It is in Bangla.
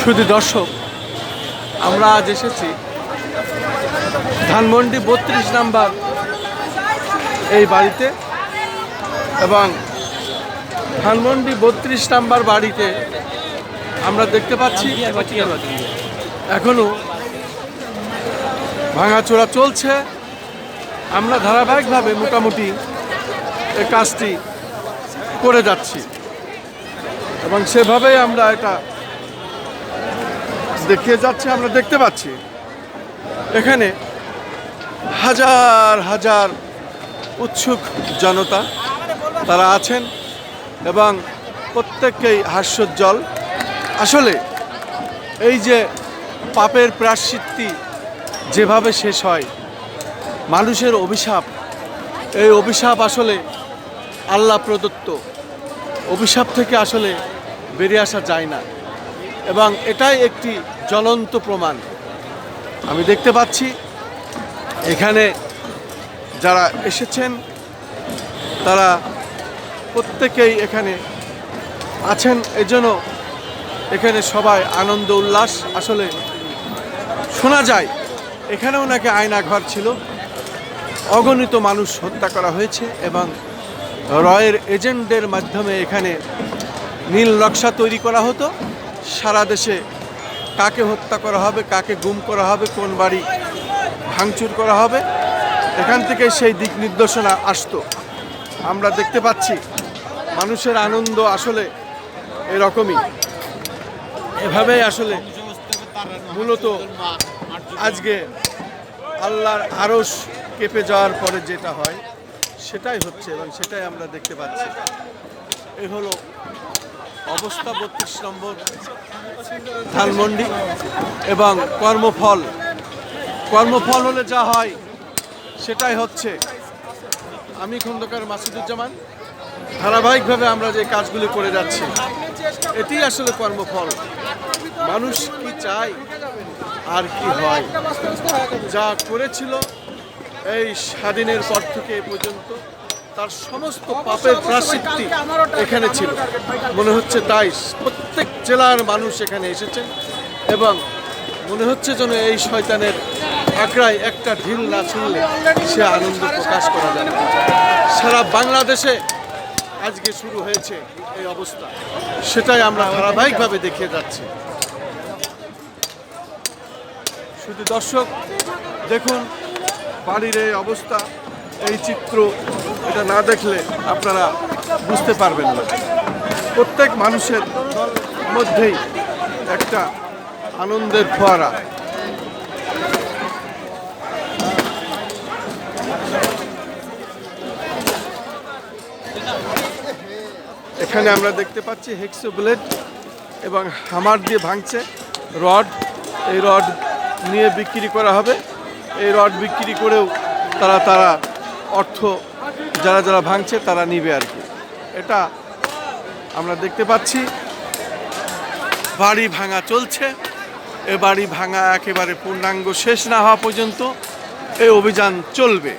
শুধু দর্শক, আমরা আজ এসেছি ধানমন্ডি বত্রিশ নাম্বার এই বাড়িতে এবং ধানমন্ডি বত্রিশ নাম্বার বাড়িতে আমরা দেখতে পাচ্ছি, এখনও ভাঙাচোরা চলছে। আমরা ধারাবাহিকভাবে মোটামুটি এই কাজটি করে যাচ্ছি। এবং সেভাবেই আমরা এটা দেখিয়ে যাচ্ছে, আমরা দেখতে পাচ্ছি। এখানে হাজার হাজার উৎসুক জনতা তারা আছেন এবং প্রত্যেককেই হাস্যোজ্জ্বল। আসলে এই যে পাপের প্রাশ্চিত্তি যেভাবে শেষ হয়, মানুষের অভিশাপ, এই অভিশাপ আসলে আল্লাহ প্রদত্ত। অভিশাপ থেকে আসলে বেরিয়ে আসা যায় না। এবং এটাই একটি জ্বলন্ত প্রমাণ। আমি দেখতে পাচ্ছি, এখানে যারা এসেছেন, তারা প্রত্যেকেই এখানে আছেন। এজন্য এখানে সবাই আনন্দ, উল্লাস। আসলে শোনা যায়, এখানেও নাকি আয়না ঘর ছিল। অগণিত মানুষ হত্যা করা হয়েছে এবং রয়ের এজেন্টদের মাধ্যমে এখানে নীল নকশা তৈরি করা হতো। সারা দেশে কাকে হত্যা করা হবে, কাকে গুম করা হবে, কোন বাড়ি ভাঙচুর করা হবে, এখান থেকে সেই দিক নির্দেশনা আসতো। আমরা দেখতে পাচ্ছি, মানুষের আনন্দ আসলে এরকমই। এভাবেই আসলে মূলত আজকে আল্লাহর আরস কেঁপে যাওয়ার পরে যেটা হয়, সেটাই হচ্ছে এবং সেটাই আমরা দেখতে পাচ্ছি। এ হলো অবস্থা বত্রিশ নম্বর, ধানমন্ডি, এবং কর্মফল। কর্মফল হলে যা হয়, সেটাই হচ্ছে আমি খন্দকার মাসুদুজ্জামান। ধারাবাহিকভাবে আমরা যে কাজগুলি করে যাচ্ছি, এটি আসলে কর্মফল। মানুষ কি চায় আর কি হয়, যা করেছিল এই স্বাধীনের পর থেকে পর্যন্ত। তার সমস্ত পাপের প্রাসিদ্ধি এখানে ছিল। মনে হচ্ছে তাই প্রত্যেক জেলার মানুষ এখানে এসেছেন এবং মনে হচ্ছে যেন এই শয়তানের আঁকড়ায় একটা ঢিল না ছুঁড়লে সে আনন্দ প্রকাশ করা যাবে। সারা বাংলাদেশে আজকে শুরু হয়েছে এই অবস্থা। সেটাই আমরা ধারাবাহিকভাবে দেখিয়ে যাচ্ছি। শুধু দর্শক, দেখুন বাড়ির এই অবস্থা, এই চিত্র এটা না দেখলে আপনারা বুঝতে পারবেন না। প্রত্যেক মানুষের মধ্যেই একটা আনন্দের ফোয়ারা। এখানে আমরা দেখতে পাচ্ছি হেক্সো ব্লেড এবং হামার দিয়ে ভাঙছে রড। এই রড নিয়ে বিক্রি করা হবে। এই রড বিক্রি করেও তারা তারা অর্থ যারা যারা ভাঙছে তারা নিবে আর কি। এটা আমরা দেখতে পাচ্ছি। বাড়ি ভাঙা চলছে। এ বাড়ি ভাঙা একেবারে পূর্ণাঙ্গ শেষ না হওয়া পর্যন্ত এই অভিযান চলবে।